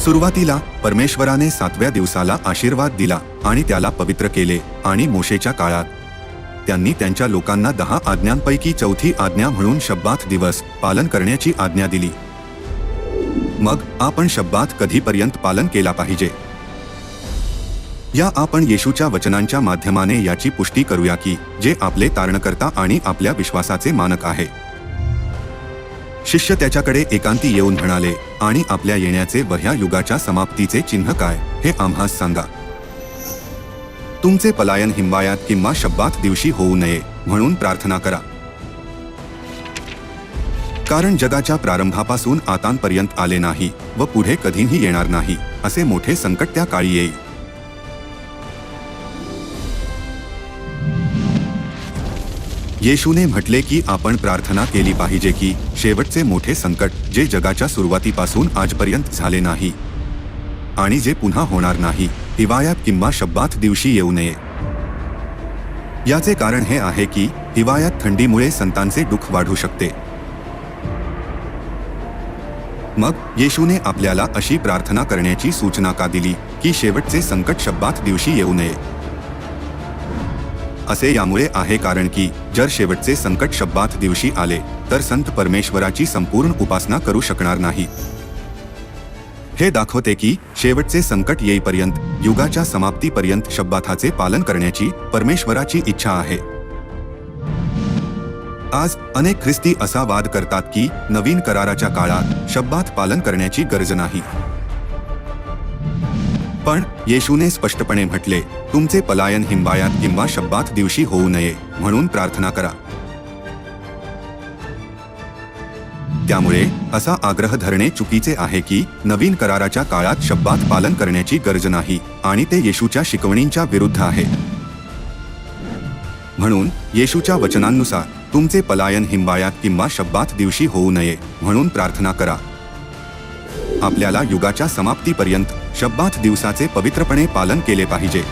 सुरुवातीला परमेश्वराने सातव्या दिवसाला आशीर्वाद दिला आणि त्याला पवित्र केले आणि मोशेच्या काळात. त्यांनी त्यांच्या लोकांना दहा आज्ञांपैकी चौथी आज्ञा म्हणून शब्बात दिवस पालन करण्याची आज्ञा दिली. मग आपण शब्बात कधीपर्यंत पालन केला पाहिजे? या आपण येशूच्या वचनांच्या माध्यमाने याची पुष्टी करूया की जे आपले तारणकर्ता आणि आपल्या विश्वासाचे मानक आहे. शिष्य त्याच्याकडे एकांती येऊन म्हणाले आणि आपल्या येण्याचे व ह्या युगाच्या समाप्तीचे चिन्ह काय? हे आम्हास सांगा. तुमचे पलायन हिंबायात किंवा शब्बात दिवशी होऊ नये म्हणून प्रार्थना करा. कारण जगाच्या प्रारंभापासून आतांपर्यंत आले नाही व पुढे कधीही येणार नाही असे मोठे संकट त्या काळी येईल. येशूने म्हटले की आपण प्रार्थना केली पाहिजे की शेवटचे मोठे संकट जे जगाच्या सुरुवातीपासून आजपर्यंत झाले नाही आणि जे पुन्हा होणार नाही हिवायात किंवा शब्बात दिवशी येऊ नये. याचे कारण हे आहे की हिवायात थंडीमुळे संतांचे दुःख वाढू शकते. मग येशूने आपल्याला अशी प्रार्थना करण्याची सूचना का दिली की शेवटचे संकट शब्बात दिवशी येऊ नये? असे यामुळे आहे कारण की जर शेवटचे संकट शब्दात दिवशी आले तर संत परमेश्वराची संपूर्ण उपासना करू शकणार नाही. हे दाखवते की शेवटचे संकट येईपर्यंत युगाच्या समाप्तीपर्यंत शब्बाथाचे पालन करण्याची परमेश्वराची इच्छा आहे. आज अनेक ख्रिस्ती असा वाद करतात की नवीन कराराच्या काळात शब्दात पालन करण्याची गरज नाही. पण येशूने स्पष्टपणे म्हटले तुमचे पलायन हिंबायात किंवा शब्बात दिवशी होऊ नये म्हणून प्रार्थना करा. त्यामुळे असा आग्रह धरणे चुकीचे आहे की नवीन कराराच्या काळात शब्बात पालन करण्याची गरज नाही आणि ते येशूच्या शिकवणींच्या विरुद्ध आहे. म्हणून येशूच्या वचनांनुसार तुमचे पलायन हिंबायात किंवा शब्बात दिवशी होऊ नये म्हणून प्रार्थना करा. आपल्याला युगाच्या समाप्तीपर्यंत शब्बात दिवसाचे पवित्रपणे पालन केले पाहिजे.